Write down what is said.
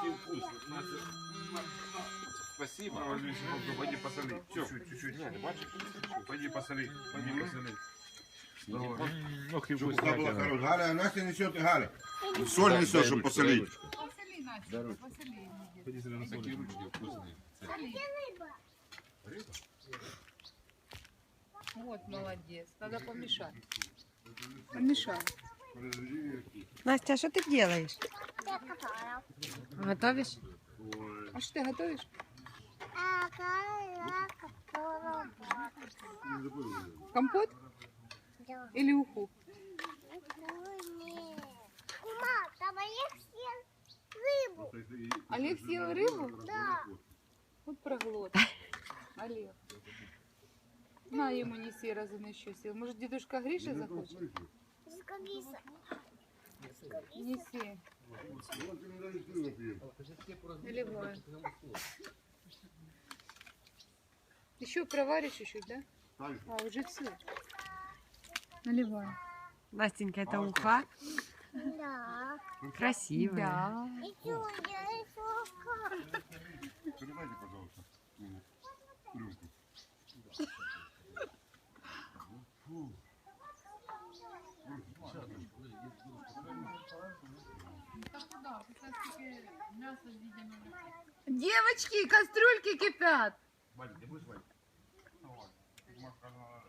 Очень вкусно. Спасибо. Возьми синок, пойди посоли. Все, Чуть-чуть, ты? Пойди посоли. Пойди посоли. І Чтобы вода была хорошая. Галя, Настя несет, Галя. Соль несет, чтобы посолить. Посоли, Настя, посоли. Пойди сюда на соль. Такие ручки вкусные. Посоли. Вот, молодец. Надо помешать. Помешай. Настя, а що ти робиш? Готовиш? А что ты готовишь? Компот или уху? Кума, там Олег съел рыбу. Олег съел рыбу? Да. Вот проглот. Олег. На, ему неси, раз он еще сел. Может, дедушка Гриша захочет? Скагиса. Неси. Наливай. Еще проваришь чуть-чуть, да? А, уже все. Наливай. Настенька, это уха. Да. Красивая. Да. Еще Передайте, пожалуйста, Девочки, кастрюльки кипят. Валя, ты будешь? Давай. Маша, она-